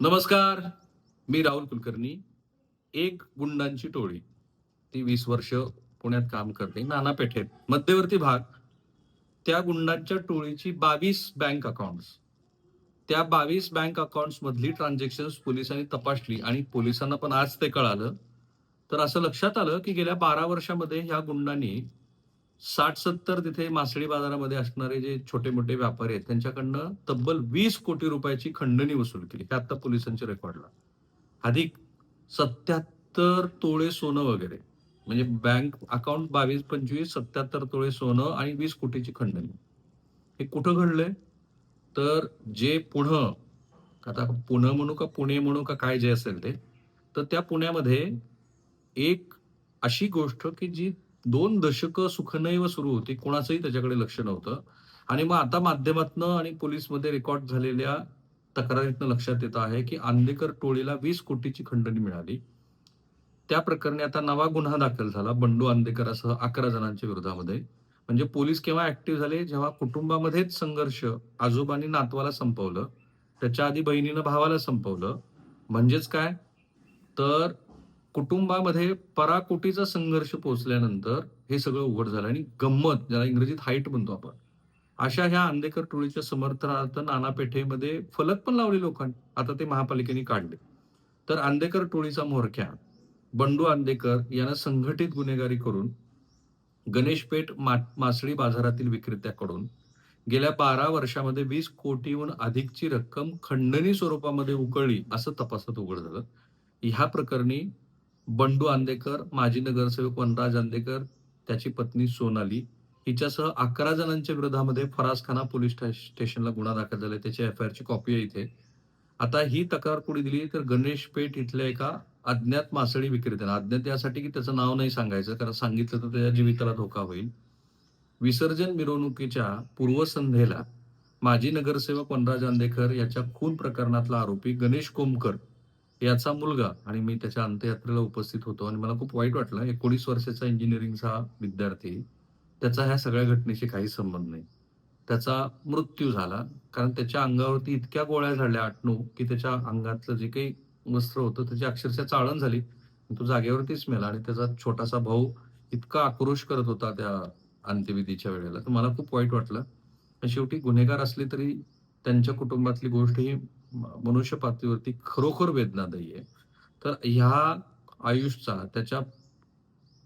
नमस्कार मी राहुल कुलकर्णी. एक गुंडांची टोळी. ती वीस वर्ष पुण्यात काम करते नाना पेठेत मध्यवर्ती भाग. त्या गुंडांच्या टोळीची बावीस बँक अकाउंट्स. त्या बावीस बँक अकाउंट्स मधली ट्रान्झॅक्शन पोलिसांनी तपासली आणि पोलिसांना पण आज ते कळालं. तर असं लक्षात आलं की गेल्या बारा वर्षामध्ये ह्या गुंडांनी साठ सत्तर तिथे मासळी बाजारामध्ये असणारे जे छोटे मोठे व्यापारी आहेत त्यांच्याकडनं तब्बल वीस कोटी रुपयाची खंडणी वसूल केली. हे आता पोलिसांच्या रेकॉर्डला. अधिक सत्याहत्तर तोळे सोनं वगैरे. म्हणजे बँक अकाउंट बावीस पंचवीस सत्याहत्तर तोळे सोनं आणि वीस कोटीची खंडणी. हे कुठं घडलंय? तर जे पुणं आता पुणे म्हणू का पुणे म्हणू का काय जे असेल ते तर त्या पुण्यामध्ये एक अशी गोष्ट की जी दोन दशकं सुखनैव सुरू होती कोणाचंही त्याच्याकडे लक्ष नव्हतं. आणि मग आता माध्यमातनं आणि पोलीसमध्ये रेकॉर्ड झालेल्या तक्रारीतनं लक्षात येत आहे की आंदेकर टोळीला वीस कोटीची खंडणी मिळाली. त्या प्रकरणी आता नवा गुन्हा दाखल झाला बंडू आंदेकरासह अकरा जणांच्या विरोधामध्ये. म्हणजे पोलीस केव्हा ऍक्टिव्ह झाले? जेव्हा कुटुंबामध्येच संघर्ष आजोबांनी नातवाला संपवलं त्याच्या आधी बहिणीनं भावाला संपवलं. म्हणजेच काय? तर कुटुंबामध्ये पराकोटीचा संघर्ष पोचल्यानंतर हे सगळं उघड झालं आणि गंमत ज्याला इंग्रजीत हाईट म्हणतो आपण अशा ह्या आंदेकर टोळीच्या समर्थनार्थ नानापेठेमध्ये फलक पण लावले लोकांनी. आता ते महापालिकेने काढले. तर आंदेकर टोळीचा म्होरक्या बंडू आंदेकर यानं संघटित गुन्हेगारी करून गणेशपेठ मा मासळी बाजारातील विक्रेत्याकडून गेल्या बारा वर्षामध्ये वीस कोटीहून अधिकची रक्कम खंडणी स्वरूपामध्ये उकळली असं तपासात उघड झालं. ह्या प्रकरणी बंडू आंदेकर माजी नगरसेवक वनराज आंदेकर त्याची पत्नी सोनाली. हिच्यासह अकरा जणांच्या विरोधामध्ये फरासखाना पोलीस स्टेशनला गुन्हा दाखल झाला त्याची एफ आय आरची कॉपी आहे इथे. आता ही तक्रार पुढे दिली तर गणेश पेठ इथल्या एका अज्ञात मासळी विक्रेत्याला अज्ञात यासाठी की त्याचं नाव नाही सांगायचं कारण सांगितलं तर त्याच्या जीविताला धोका होईल. विसर्जन मिरवणुकीच्या पूर्वसंध्येला माजी नगरसेवक वनराज आंदेकर याच्या खून प्रकरणातला आरोपी गणेश कोमकर याचा मुलगा आणि मी त्याच्या अंत्ययात्रेला उपस्थित होतो आणि मला खूप वाईट वाटलं. एकोणीस वर्षाचा इंजिनिअरिंगचा विद्यार्थी त्याचा ह्या सगळ्या घटनेशी काही संबंध नाही. त्याचा मृत्यू झाला. कारण त्याच्या अंगावरती इतक्या गोळ्या झाल्या आठ नऊ की त्याच्या अंगातलं जे काही वस्त्र होतं त्याची अक्षरशः चाळण झाली. तो जागेवरतीच मेला आणि त्याचा छोटासा भाऊ इतका आक्रोश करत होता त्या अंत्यविधीच्या वेळेला. तर मला खूप वाईट वाटलं. आणि शेवटी गुन्हेगार असले तरी त्यांच्या कुटुंबातली गोष्ट ही म- मनुष्य पातळीवरती खरोखर वेदनादायी आहे. तर ह्या आयुषचा त्याच्या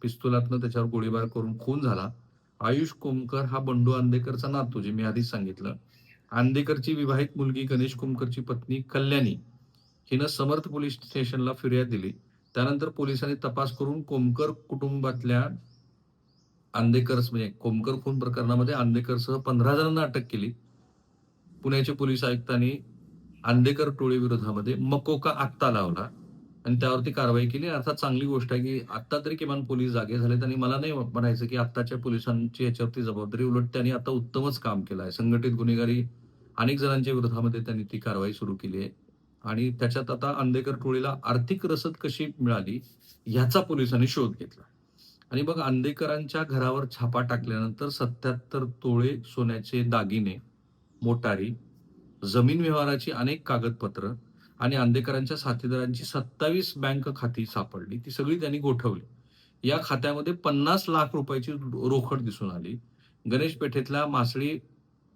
पिस्तुलातनं त्याच्यावर गोळीबार करून खून झाला. आयुष कोमकर हा बंडू आंदेकरचा नातू जे मी आधीच सांगितलं. आंदेकरची विवाहित मुलगी गणेश कोमकरची पत्नी कल्याणी हिनं समर्थ पोलीस स्टेशनला फिर्याद दिली. त्यानंतर पोलिसांनी तपास करून कोमकर कुटुंबातल्या आंदेकर्स म्हणजे कोमकर खून प्रकरणामध्ये आंदेकरसह पंधरा जणांना अटक केली. पुण्याचे पोलीस आयुक्तांनी आंदेकर टोळी विरोधामध्ये मकोका आत्ता लावला आणि त्यावरती कारवाई केली. अर्थात चांगली गोष्ट आहे की आत्ता तरी किमान पोलीस जागे झालेत आणि मला नाही म्हणायचं की आत्ताच्या पोलिसांची याच्यावरती जबाबदारी उलट त्यांनी आता उत्तमच काम केलं आहे. संघटित गुन्हेगारी अनेक जणांच्या विरोधामध्ये त्यांनी ती कारवाई सुरू केली आहे. आणि त्याच्यात आता आंदेकर टोळीला आर्थिक रसद कशी मिळाली ह्याचा पोलिसांनी शोध घेतला. आणि बघ आंदेकरांच्या घरावर छापा टाकल्यानंतर सत्याहत्तर तोळे सोन्याचे दागिने मोटारी जमीन व्यवहाराची अनेक कागदपत्र आणि आंदेकरांच्या साथीदारांची सत्तावीस बँक खाती सापडली. ती सगळी त्यांनी गोठवली. या खात्यामध्ये पन्नास लाख रुपयाची रोखड दिसून आली. गणेश पेठेतल्या मासळी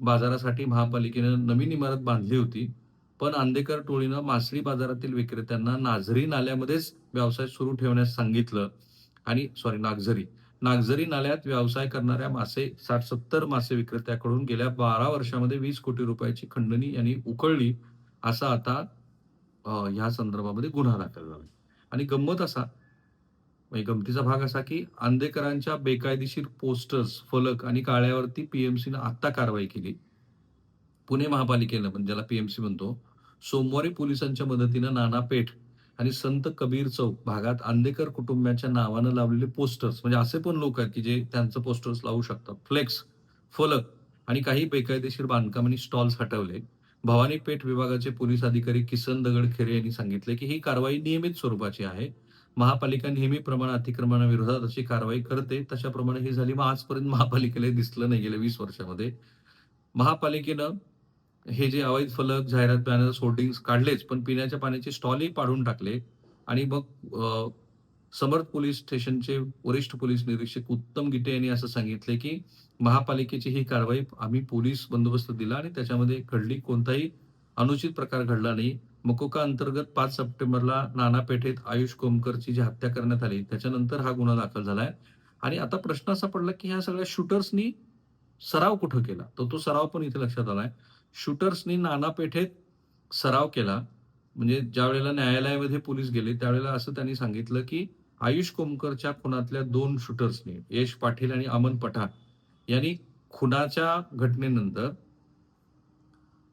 बाजारासाठी महापालिकेनं नवीन इमारत बांधली होती पण आंदेकर टोळीनं मासळी बाजारातील विक्रेत्यांना नाझरी नाल्यामध्येच व्यवसाय सुरू ठेवण्यास सांगितलं आणि सॉरी नागझरी नागझरी नाल्यात व्यवसाय करणाऱ्या मासे साठ सत्तर मासे विक्रेत्याकडून गेल्या बारा वर्षामध्ये वीस कोटी रुपयाची खंडणी यांनी उकळली असा आता ह्या संदर्भामध्ये गुन्हा दाखल झाला. आणि गंमत असा म्हणजे गमतीचा भाग असा की आंदेकरांच्या बेकायदेशीर पोस्टर्स फलक आणि काळ्यावरती पीएमसीनं आत्ता कारवाई केली. पुणे महापालिकेनं म्हणजे ज्याला पीएमसी म्हणतो सोमवारी पोलिसांच्या मदतीनं नाना पेठ आणि संत कबीर चौक भागात आंदेकर कुटुंबाच्या नावानं लावलेले पोस्टर्स म्हणजे असे पण लोक आहेत की जे त्यांचं पोस्टर्स लावू शकतात. फ्लेक्स फलक आणि काही बेकायदेशीर बांधकाम आणि स्टॉल्स हटवले. भवानी पेठ विभागाचे पोलीस अधिकारी किसन दगड खेरे यांनी सांगितले की ही कारवाई नियमित स्वरूपाची आहे. महापालिका नेहमीप्रमाणे अतिक्रमणाविरोधात अशी कारवाई करते. तशाप्रमाणे ही झाली. मग आजपर्यंत महापालिकेला दिसलं नाही गेल्या वीस वर्षामध्ये. महापालिकेनं हे जे अवैध फलक जाहिरात बॅनर्स होर्डिंग्स काढलेच पण पिण्याच्या पाण्याचे स्टॉलही पाडून टाकले. आणि मग समर्थ पोलीस स्टेशनचे वरिष्ठ पोलीस निरीक्षक उत्तम गिटे यांनी असं सांगितले की महापालिकेची ही कारवाई आम्ही पोलीस बंदोबस्त दिला आणि त्याच्यामध्ये घडली कोणताही अनुचित प्रकार घडला नाही. मकोका अंतर्गत पाच सप्टेंबरला नाना पेठेत आयुष कोमकरची जी हत्या करण्यात आली त्याच्यानंतर हा गुन्हा दाखल झालाय. आणि आता प्रश्न असा पडला की ह्या सगळ्या शूटर्सनी सराव कुठं केला? तर तो सराव पण इथे लक्षात आलाय. शूटर्सनी नाना पेठेत सराव केला. म्हणजे ज्या वेळेला न्यायालयामध्ये पोलीस गेले त्यावेळेला असं त्यांनी सांगितलं की आयुष कोमकरच्या खुनातल्या दोन शूटर्सनी यश पाटील आणि अमन पठाण यांनी खुनाच्या घटनेनंतर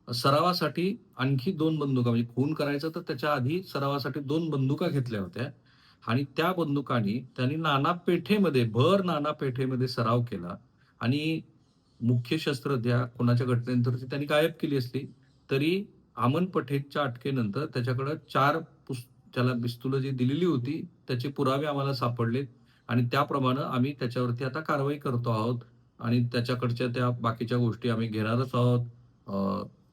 सरावासाठी आणखी दोन बंदुका म्हणजे खून करायचं तर त्याच्या आधी सरावासाठी दोन बंदुका घेतल्या होत्या. आणि त्या बंदुकांनी त्यांनी नाना पेठेमध्ये भर नाना पेठेमध्ये सराव केला. आणि मुख्य शस्त्र त्या खुनाच्या घटनेनंतर ती त्यांनी गायब केली असली तरी आमन पठेच्या अटकेनंतर त्याच्याकडं चार पुस त्याला पिस्तुलं जी दिलेली होती त्याचे पुरावे आम्हाला सापडलेत आणि त्याप्रमाणे आम्ही त्याच्यावरती आता कारवाई करतो आहोत आणि त्याच्याकडच्या त्या बाकीच्या गोष्टी आम्ही घेणारच आहोत.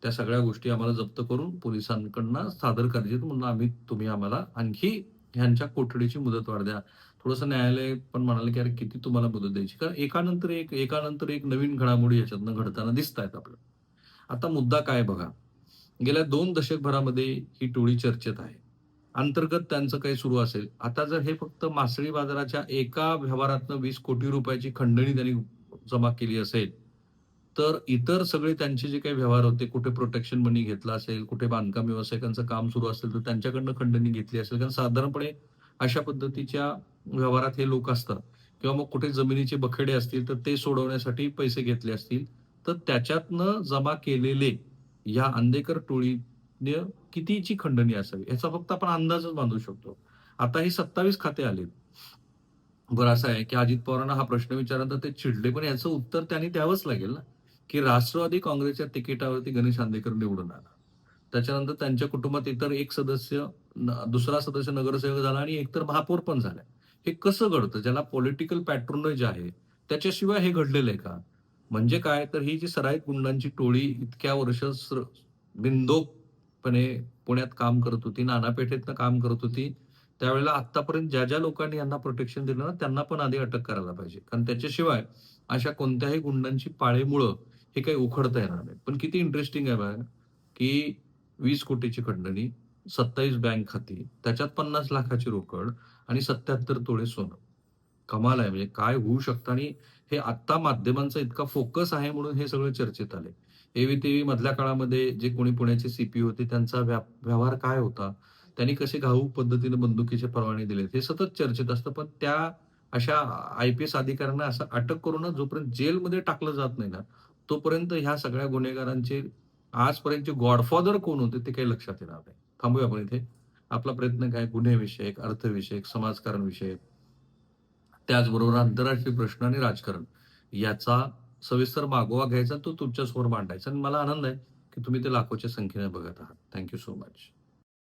त्या सगळ्या गोष्टी आम्हाला जप्त करून पोलिसांकडनं सादर करायचे म्हणून आम्ही तुम्ही आम्हाला आणखी ह्यांच्या कोठडीची मुदत वाढ द्या. थोडंसं न्यायालय पण म्हणाले की अरे किती तुम्हाला मुदत द्यायची? कारण एकानंतर एक एकानंतर एक नवीन घडामोडी याच्यातनं घडताना दिसत आहेत आपल्याला आता मुद्दा काय बघा. गेल्या दोन दशकभरामध्ये ही टोळी चर्चेत आहे. अंतर्गत त्यांचं काही सुरू असेल. आता जर हे फक्त मासळी बाजाराच्या एका व्यवहारातनं वीस कोटी रुपयाची खंडणी त्यांनी जमा केली असेल तर इतर सगळे त्यांचे जे काही व्यवहार होते कुठे प्रोटेक्शन मनी घेतला असेल कुठे बांधकाम व्यावसायिकांचं काम सुरू असेल तर त्यांच्याकडनं खंडणी घेतली असेल. कारण साधारणपणे अशा पद्धतीच्या व्यवहारात हे लोक असतात. किंवा मग कुठे जमिनीचे बखेडे असतील तर ते सोडवण्यासाठी पैसे घेतले असतील तर त्याच्यातनं जमा केलेले या अंदेकर टोळीने कितीची खंडणी असावी? याचा फक्त आपण अंदाजच बांधू शकतो. आता हे सत्तावीस खाते आलेत. बरं असं आहे की अजित पवारांना हा प्रश्न विचारला ते चिडले पण याचं उत्तर त्यांनी द्यावंच लागेल ना की राष्ट्रवादी काँग्रेसच्या तिकिटावरती गणेश आंदेकर निवडून आला. त्याच्यानंतर त्यांच्या कुटुंबात इतर एक सदस्य दुसरा सदस्य नगरसेवक झाला आणि एकतर महापौर पण झाला. हे कसं घडतं? ज्याला पॉलिटिकल पॅट्रोनेज आहे त्याच्याशिवाय हे घडलेलं आहे का? म्हणजे काय? तर ही जी सराईत गुंडांची टोळी इतक्या वर्ष बिंदोपणे पुण्यात काम करत होती नानापेठेतनं काम करत होती त्यावेळेला आतापर्यंत ज्या ज्या लोकांनी यांना प्रोटेक्शन दिलं ना त्यांना पण आधी अटक करायला पाहिजे. कारण त्याच्याशिवाय अशा कोणत्याही गुंडांची पाळेमुळं हे काही उखडता येणार नाही. पण किती इंटरेस्टिंग आहे की वीस कोटीची खंडणी सत्तावीस बँक खाती त्याच्यात पन्नास लाखाची रोकड आणि सत्याहत्तर तोळे सोनं. कमाल आहे. म्हणजे काय होऊ शकतं आणि हे आत्ता माध्यमांचा इतका फोकस आहे म्हणून हे सगळं चर्चेत आले एव्ही तेवी मधल्या काळामध्ये जे कोणी पुण्याचे सीपी होते त्यांचा व्या- व्यवहार काय होता? त्यांनी कसे घाऊक पद्धतीने बंदुकीचे परवाने दिले हे सतत चर्चेत असतं. पण त्या अशा आय पी एस अधिकाऱ्यांना असं अटक करून जोपर्यंत जेलमध्ये टाकलं जात नाही ना तोपर्यंत ह्या सगळ्या गुन्हेगारांचे आजपर्यंतचे गॉडफादर कोण होते ते काही लक्षात येणार नाही. थांबूया आपण इथे. आपला प्रयत्न काय? गुन्हे विषयक अर्थविषयक समाजकारण विषयक त्याचबरोबर आंतरराष्ट्रीय प्रश्न आणि राजकारण. याचा सविस्तर मागोवा घ्यायचा तो तुमच्यासमोर मांडायचा. आणि मला आनंद आहे की तुम्ही ते लाखोच्या संख्येने बघत आहात. Thank you so much